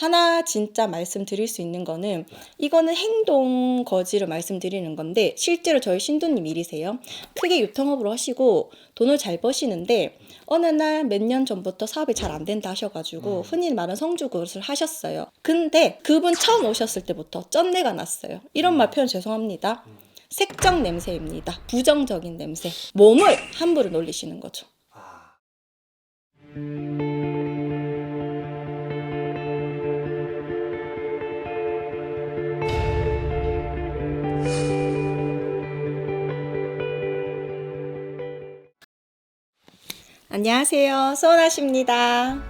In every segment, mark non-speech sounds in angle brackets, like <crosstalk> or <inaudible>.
하나 진짜 말씀드릴 수 있는 거는 이거는 행동 거지로 말씀드리는 건데 실제로 저희 신도님 일이세요. 크게 유통업으로 하시고 돈을 잘 버시는데 어느 날 몇 년 전부터 사업이 잘 안 된다 하셔가지고 흔히 말하는 성주 그릇을 하셨어요. 근데 그분 처음 오셨을 때부터 쩐내가 났어요. 이런 말 표현 죄송합니다. 색적 냄새입니다. 부정적인 냄새. 몸을 함부로 놀리시는 거죠. 안녕하세요. 소원하십니다.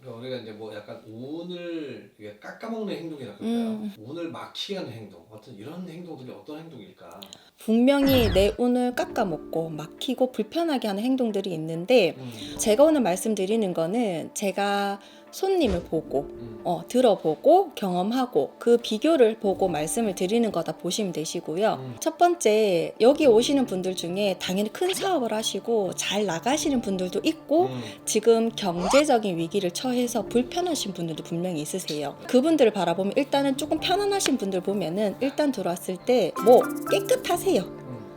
그러니까 우리가 이제 뭐 약간 운을 이게 깎아먹는 행동이라 그럴까요? 음. 운을 막히게 하는 행동, 어떤 이런 행동들이 어떤 행동일까? 분명히 내 운을 깎아먹고 막히고 불편하게 하는 행동들이 있는데 음, 제가 오늘 말씀드리는 거는 제가 손님을 보고 음, 어, 들어보고 경험하고 그 비교를 보고 말씀을 드리는 거다 보시면 되시고요. 음. 첫 번째 여기 오시는 분들 중에 당연히 큰 사업을 하시고 잘 나가시는 분들도 있고 음, 지금 경제적인 위기를 처해서 불편하신 분들도 분명히 있으세요. 그분들을 바라보면 일단은 조금 편안하신 분들 보면은 일단 들어왔을 때 뭐 깨끗하세요.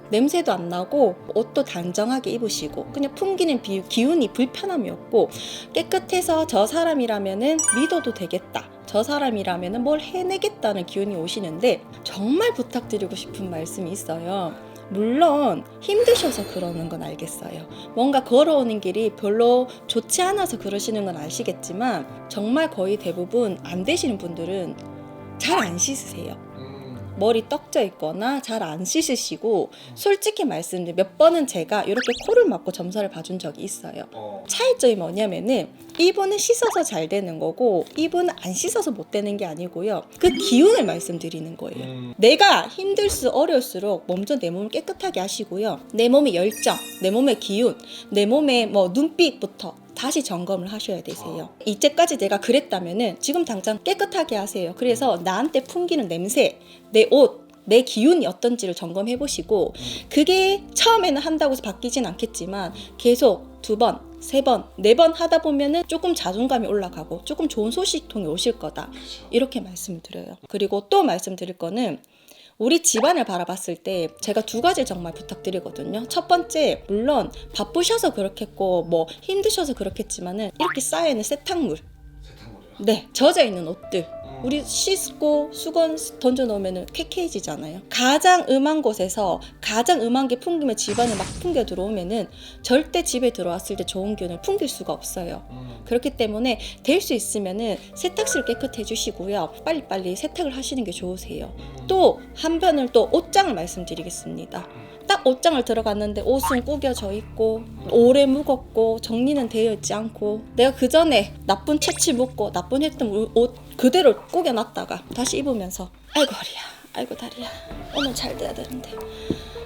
음, 냄새도 안 나고 옷도 단정하게 입으시고 그냥 풍기는 비- 기운이 불편함이 없고 깨끗해서 저 사람이라면은 믿어도 되겠다. 저 사람이라면은 뭘 해내겠다는 기운이 오시는데 정말 부탁드리고 싶은 말씀이 있어요. 물론 힘드셔서 그러는 건 알겠어요. 뭔가 걸어오는 길이 별로 좋지 않아서 그러시는 건 아시겠지만 정말 거의 대부분 안 되시는 분들은 잘 안 씻으세요. 음, 머리 떡져 있거나 잘 안 씻으시고 솔직히 말씀드리면 몇 번은 제가 이렇게 코를 막고 점사를 봐준 적이 있어요. 어, 차이점이 뭐냐면은 이분은 씻어서 잘 되는 거고 이분은 안 씻어서 못 되는 게 아니고요. 그 기운을 말씀드리는 거예요. 음, 내가 힘들수 어려울수록 먼저 내 몸을 깨끗하게 하시고요. 내 몸의 열정, 내 몸의 기운, 내 몸의 뭐 눈빛부터 다시 점검을 하셔야 되세요. 이때까지 내가 그랬다면은 지금 당장 깨끗하게 하세요. 그래서 나한테 풍기는 냄새, 내 옷, 내 기운이 어떤지를 점검해 보시고 그게 처음에는 한다고 해서 바뀌진 않겠지만 계속 두 번, 세 번, 네 번 하다 보면은 조금 자존감이 올라가고 조금 좋은 소식통이 오실 거다. 그렇죠. 이렇게 말씀을 드려요. 그리고 또 말씀드릴 거는 우리 집안을 바라봤을 때 제가 두 가지 정말 부탁드리거든요. 첫 번째, 물론 바쁘셔서 그렇겠고 뭐 힘드셔서 그렇겠지만은 이렇게 쌓여 있는 세탁물, 세탁물이요. 네, 젖어 있는 옷들 음, 우리 씻고 수건 던져 놓으면 쾌쾌해지잖아요. 가장 음한 곳에서 가장 음한 게 풍기면 집안에 막 풍겨 들어오면은 절대 집에 들어왔을 때 좋은 기운을 풍길 수가 없어요. 음, 그렇기 때문에 될 수 있으면은 세탁실 깨끗해 주시고요. 빨리빨리 세탁을 하시는 게 좋으세요. 음, 또 한편을 또 옷장을 말씀드리겠습니다. 딱 옷장을 들어갔는데 옷은 구겨져 있고 오래 묵었고 정리는 되어 있지 않고 내가 그 전에 나쁜 채취 묻고 나쁜 했던 우- 옷 그대로 구겨놨다가 다시 입으면서 아이고 허리야 아이고 다리야 오늘 잘 돼야 되는데.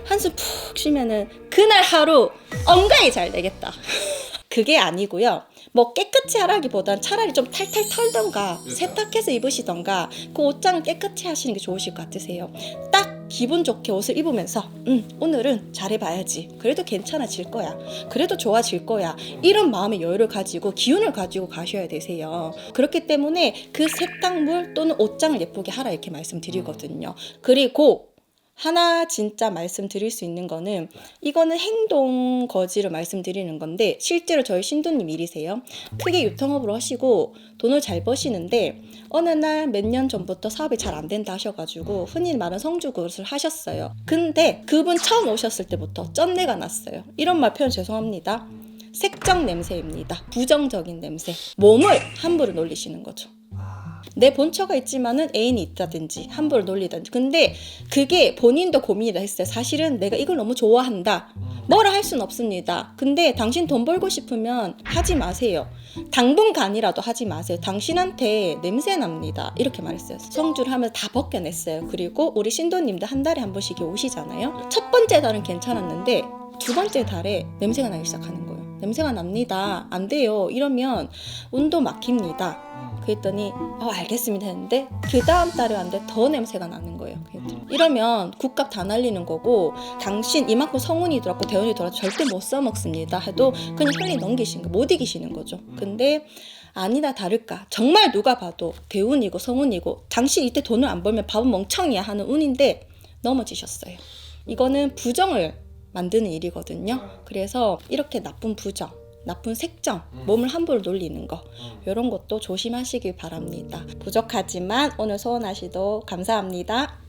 한숨 푹 쉬면은 그날 하루 엉가이 잘 되겠다. <laughs> 그게 아니고요. 뭐 깨끗이 하라기보단 차라리 좀 탈탈 털던가 그렇죠. 세탁해서 입으시던가 그 옷장을 깨끗이 하시는 게 좋으실 것 같으세요. 딱 기분 좋게 옷을 입으면서 음 오늘은 잘해봐야지. 그래도 괜찮아질 거야. 그래도 좋아질 거야. 이런 마음의 여유를 가지고 기운을 가지고 가셔야 되세요. 그렇기 때문에 그 세탁물 또는 옷장을 예쁘게 하라 이렇게 말씀드리거든요. 그리고 하나 진짜 말씀드릴 수 있는 거는 이거는 행동 거지로 말씀드리는 건데 실제로 저희 신도님 일이세요. 크게 유통업으로 하시고 돈을 잘 버시는데 어느 날 몇 년 전부터 사업이 잘 안 된다 하셔가지고 흔히 말하는 성주 그릇을 하셨어요. 근데 그분 처음 오셨을 때부터 쩐내가 났어요. 이런 말 표현 죄송합니다. 색적 냄새입니다. 부정적인 냄새. 몸을 함부로 놀리시는 거죠. 아, 내 본처가 있지만은 애인이 있다든지 함부로 놀리든지. 근데 그게 본인도 고민이다 했어요. 사실은 내가 이걸 너무 좋아한다. 음, 뭐라 할순 없습니다. 근데 당신 돈 벌고 싶으면 하지 마세요. 당분간이라도 하지 마세요. 당신한테 냄새 납니다. 이렇게 말했어요. 성주를 하면 다 벗겨냈어요. 그리고 우리 신도님도 한 달에 한 번씩 오시잖아요. 첫 번째 달은 괜찮았는데 두 번째 달에 냄새가 나기 시작하는 거예요 냄새가 납니다 안 돼요 이러면 운도 막힙니다 음, 그랬더니 어 알겠습니다 했는데 그 다음 달에 왔는데 더 냄새가 나는 거예요. 이러면 국값 다 날리는 거고 당신 이만큼 성운이 들었고 대운이 들어서 절대 못 써먹습니다 해도 그냥 흘리 넘기시는 거못 이기시는 거죠. 근데 아니다 다를까 정말 누가 봐도 대운이고 성운이고 당신 이때 돈을 안 벌면 밥은 멍청이야 하는 운인데 넘어지셨어요. 이거는 부정을 만드는 일이거든요. 그래서 이렇게 나쁜 부정, 나쁜 색정, 음. 몸을 함부로 놀리는 거 음. 이런 것도 조심하시길 바랍니다. 부족하지만 오늘 소원하시도 감사합니다.